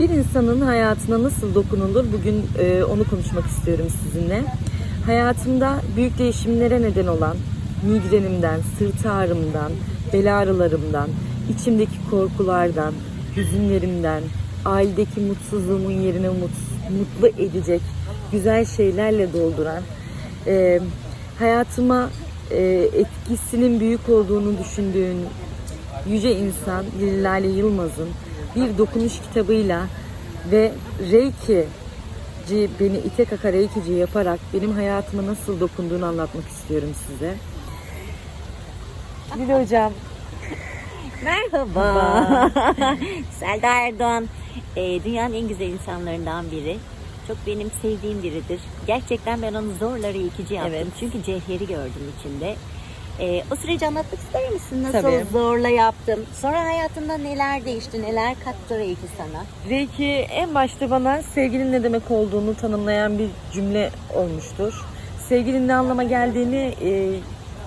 Bir insanın hayatına nasıl dokunulur? Bugün e, onu konuşmak istiyorum sizinle. Hayatımda büyük değişimlere neden olan migrenimden, sırt ağrımdan, bel ağrılarımdan, içimdeki korkulardan, hüzünlerimden, ailedeki mutsuzluğumun yerine mut- mutlu edecek güzel şeylerle dolduran, e, hayatıma e, etkisinin büyük olduğunu düşündüğün yüce insan Lale Yılmaz'ın bir dokunuş kitabıyla ve Reiki beni ite kaka Reiki'ci yaparak benim hayatıma nasıl dokunduğunu anlatmak istiyorum size. Lili hocam Merhaba. Selda Erdoğan e, dünyanın en güzel insanlarından biri. Çok benim sevdiğim biridir. Gerçekten ben onu zorla reikici yaptım. Evet. Çünkü cevheri gördüm içinde. E, o süreci anlatmak ister misin? Nasıl Tabii. zorla yaptım? Sonra hayatında neler değişti? Neler kattı reiki sana? Reiki en başta bana sevginin ne demek olduğunu tanımlayan bir cümle olmuştur. Sevginin ne anlama geldiğini e,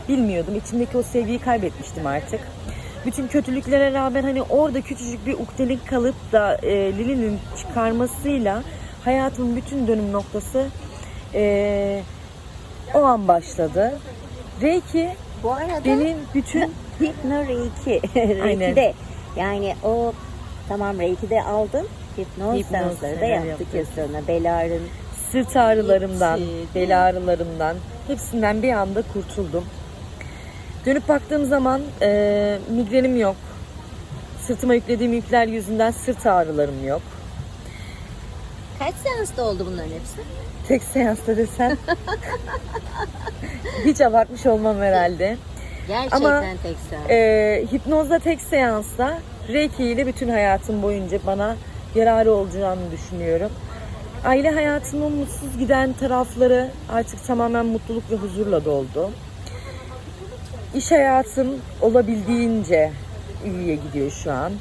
bilmiyordum. İçimdeki o sevgiyi kaybetmiştim artık. Bütün kötülüklere rağmen hani orada küçücük bir ukdelik kalıp da e, Lili'nin çıkarmasıyla hayatımın bütün dönüm noktası e, o an başladı. Reiki Bu arada benim bütün hipno reiki. Reiki'de. Yani o tamam reikide aldın. Hipnoz, Hipnoz seansları da yaptık ya. Bel ağrın, sırt ağrılarımdan, Hepsi. bel ağrılarımdan hepsinden bir anda kurtuldum. Dönüp baktığım zaman e, migrenim yok. Sırtıma yüklediğim yükler yüzünden sırt ağrılarım yok. Kaç seansta oldu bunların hepsi? Tek seansta desem hiç abartmış olmam herhalde. Gerçekten Ama, tek seans. E, hipnozda tek seansta Reiki ile bütün hayatım boyunca bana yararı olacağını düşünüyorum. Aile hayatımın mutsuz giden tarafları artık tamamen mutluluk ve huzurla doldu. İş hayatım olabildiğince iyiye gidiyor şu an.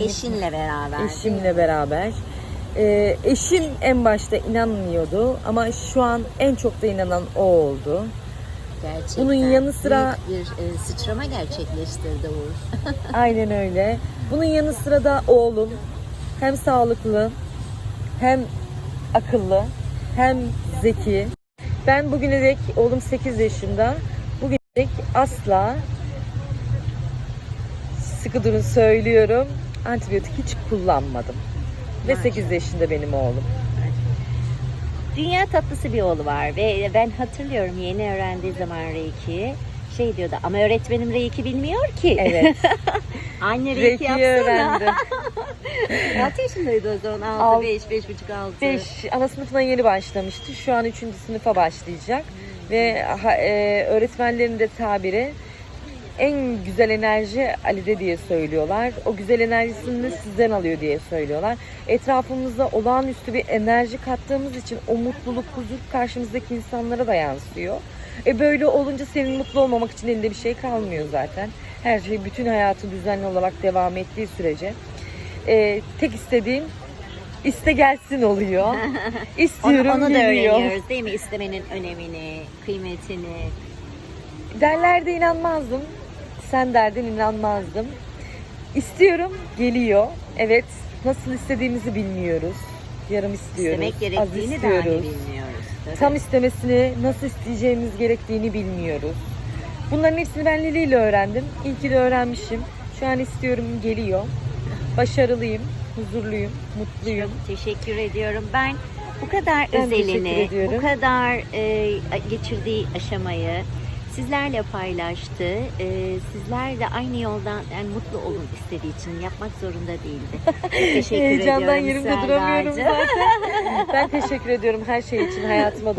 Eşinle beraber. Eşimle beraber. Ee, eşim en başta inanmıyordu ama şu an en çok da inanan o oldu. Gerçekten. Bunun yanı sıra- Büyük bir e, sıçrama gerçekleştirdi Uğur. Aynen öyle. Bunun yanı sıra da oğlum hem sağlıklı hem akıllı hem zeki. Ben bugüne dek oğlum 8 yaşında. Bugüne dek asla sıkı durun söylüyorum. Antibiyotik hiç kullanmadım. Ve 8 yaşında benim oğlum. Dünya tatlısı bir oğlu var ve ben hatırlıyorum yeni öğrendiği zaman Reiki şey diyordu ama öğretmenim Reiki bilmiyor ki. Evet. Anne Reiki Reiki'yi yapsana. öğrendi. Kaç yaşındaydı o zaman? 6, Alt- 5, 5 buçuk 6. 5 ana sınıfına yeni başlamıştı. Şu an 3. sınıfa başlayacak. Ve ha- e, öğretmenlerin de tabiri en güzel enerji Ali'de diye söylüyorlar. O güzel enerjisini de sizden alıyor diye söylüyorlar. Etrafımızda olağanüstü bir enerji kattığımız için o mutluluk, huzur karşımızdaki insanlara da yansıyor. E böyle olunca senin mutlu olmamak için elinde bir şey kalmıyor zaten. Her şey bütün hayatı düzenli olarak devam ettiği sürece. E, tek istediğim iste gelsin oluyor. Onu, İstiyorum onu da geliyor. öğreniyoruz değil mi? İstemenin önemini, kıymetini. Derlerde inanmazdım. Sen derdin inanmazdım. İstiyorum geliyor. Evet nasıl istediğimizi bilmiyoruz. Yarım istiyoruz. İstemek az gerektiğini dahi istiyoruz. bilmiyoruz. Tabii. Tam istemesini nasıl isteyeceğimiz gerektiğini bilmiyoruz. Bunların hepsini ben Lili ile öğrendim. İyi ki de öğrenmişim. Şu an istiyorum geliyor. Başarılıyım, huzurluyum, mutluyum. Çok teşekkür ediyorum. Ben bu kadar Ben özelini, bu kadar e, geçirdiği aşamayı sizlerle paylaştı. E, sizler de aynı yoldan yani mutlu olun istediği için yapmak zorunda değildi. Teşekkür Heyecandan ediyorum yerimde duramıyorum zaten. ben teşekkür ediyorum her şey için hayatıma